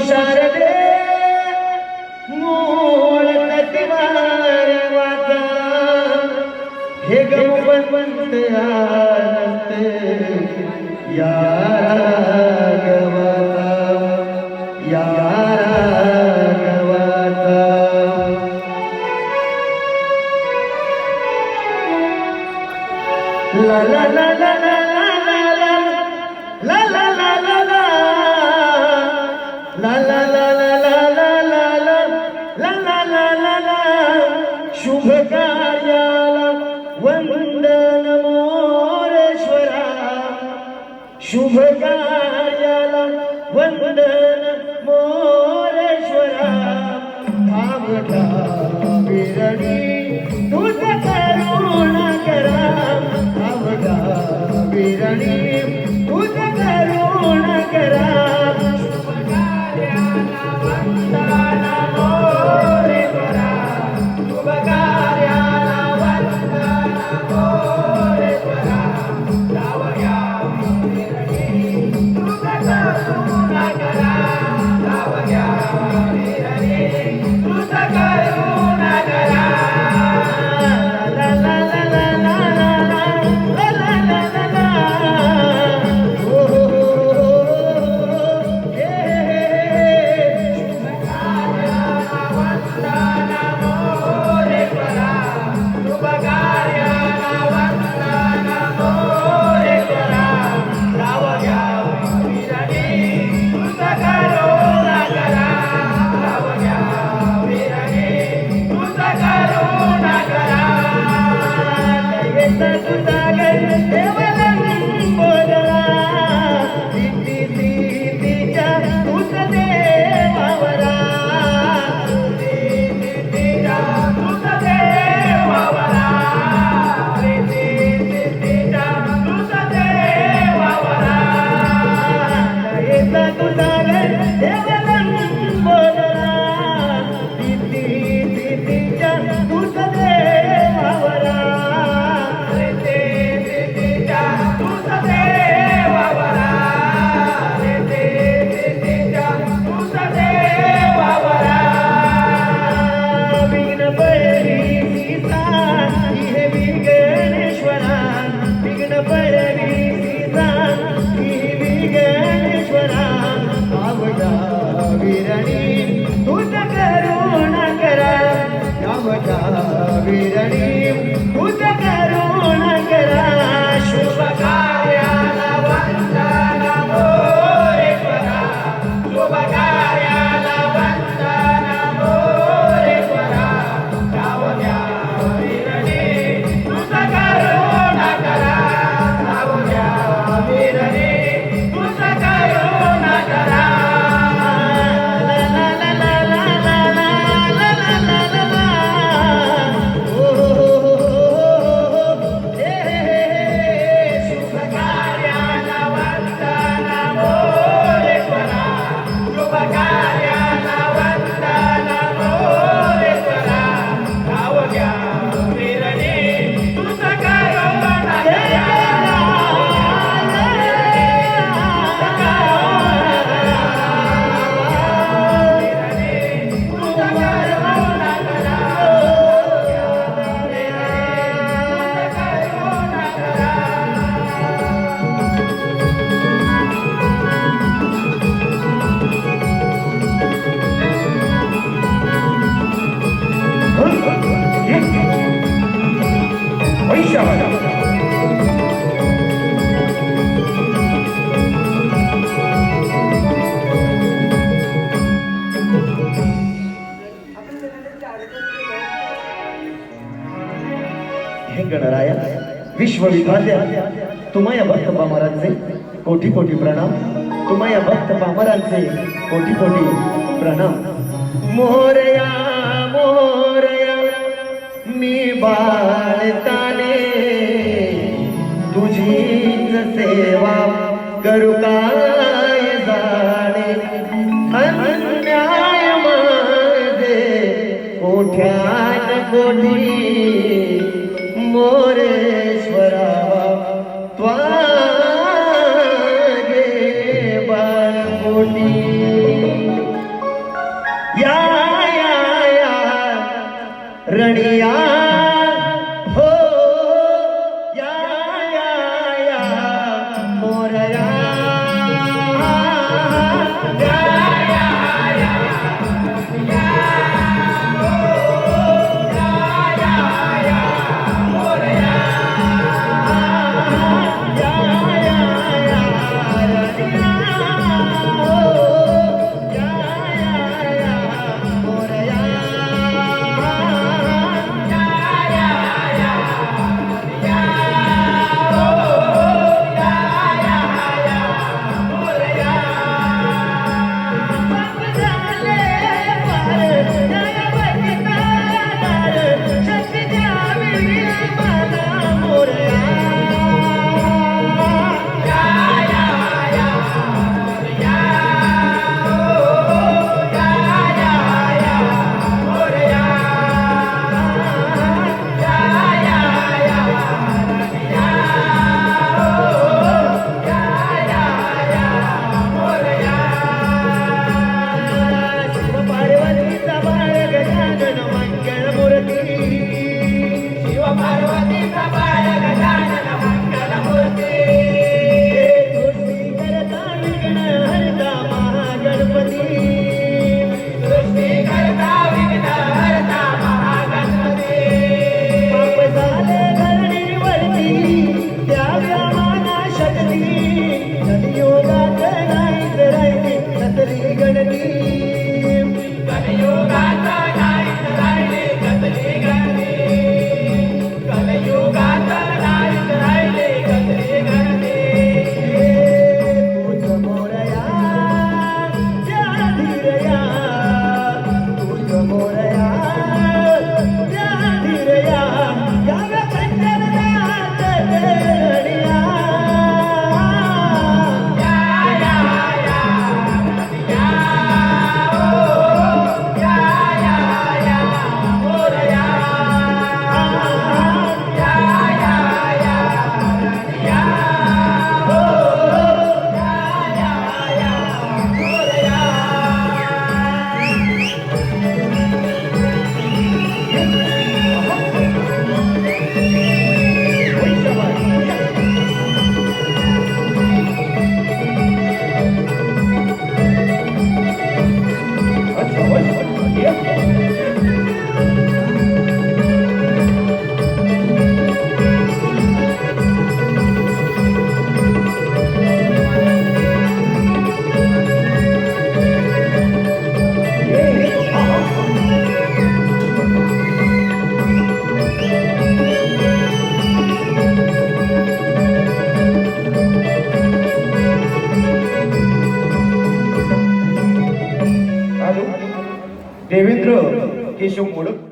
शारदे मूल कतिवार वाचा. हे गमपंत आनंद या शिवायाला वंदन मोरेश्वरा आवडा विरणी विश्वविद्यालय तुम्हाला भक्त पामरांचे कोटी कोटी प्रणाम. तुम्हाला भक्त पामरांचे कोटी कोटी प्रणाम. मोरया मोरया मी बाळताने तुझी सेवा करू काय जाणे? अन्याय माझे कोठ्या कोठी मोरे या, या, या, रडिया. ఉద్దేశం మూడు.